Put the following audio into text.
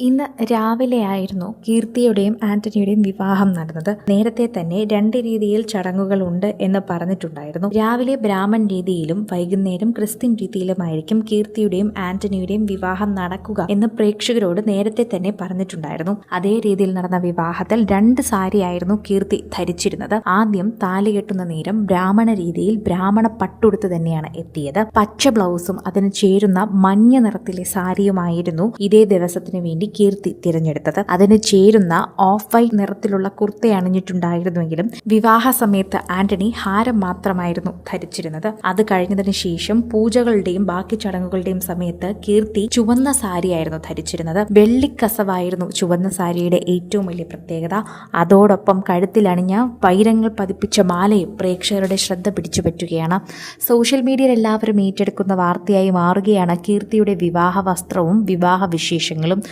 ഇന്ന് രാവിലെയായിരുന്നു കീർത്തിയുടെയും ആന്റണിയുടെയും വിവാഹം നടന്നത്. നേരത്തെ തന്നെ രണ്ട് രീതിയിൽ ചടങ്ങുകൾ ഉണ്ട് എന്ന് പറഞ്ഞിട്ടുണ്ടായിരുന്നു. രാവിലെ ബ്രാഹ്മൺ രീതിയിലും വൈകുന്നേരം ക്രിസ്ത്യൻ രീതിയിലുമായിരിക്കും കീർത്തിയുടെയും ആന്റണിയുടെയും വിവാഹം നടക്കുക എന്ന് പ്രേക്ഷകരോട് നേരത്തെ തന്നെ പറഞ്ഞിട്ടുണ്ടായിരുന്നു. അതേ രീതിയിൽ നടന്ന വിവാഹത്തിൽ രണ്ട് സാരിയായിരുന്നു കീർത്തി ധരിച്ചിരുന്നത്. ആദ്യം താലി കെട്ടുന്ന നേരം ബ്രാഹ്മണ രീതിയിൽ ബ്രാഹ്മണ പട്ടുടുത്ത് തന്നെയാണ് എത്തിയത്. പച്ച ബ്ലൗസും അതിന് ചേരുന്ന മഞ്ഞ നിറത്തിലെ സാരിയുമായിരുന്നു ഇതേ ദിവസത്തിന് വേണ്ടി കീർത്തി തിരഞ്ഞെടുത്തത്. അതിന് ചേരുന്ന ഓഫ് വൈറ്റ് നിറത്തിലുള്ള കുർത്ത അണിഞ്ഞിട്ടുണ്ടായിരുന്നുവെങ്കിലും വിവാഹ സമയത്ത് ആന്റണി ഹാരം മാത്രമായിരുന്നു ധരിച്ചിരുന്നത്. അത് കഴിഞ്ഞതിന് ശേഷം പൂജകളുടെയും ബാക്കി ചടങ്ങുകളുടെയും സമയത്ത് കീർത്തി ചുവന്ന സാരിയായിരുന്നു ധരിച്ചിരുന്നത്. വെള്ളിക്കസവായിരുന്നു ചുവന്ന സാരിയുടെ ഏറ്റവും വലിയ പ്രത്യേകത. അതോടൊപ്പം കഴുത്തിലണിഞ്ഞ വൈരങ്ങൾ പതിപ്പിച്ച മാലയും പ്രേക്ഷകരുടെ ശ്രദ്ധ പിടിച്ചു പറ്റുകയാണ്. സോഷ്യൽ മീഡിയയിൽ എല്ലാവരും ഏറ്റെടുക്കുന്ന വാർത്തയായി മാറുകയാണ് കീർത്തിയുടെ വിവാഹ വസ്ത്രവും വിവാഹ വിശേഷങ്ങളും.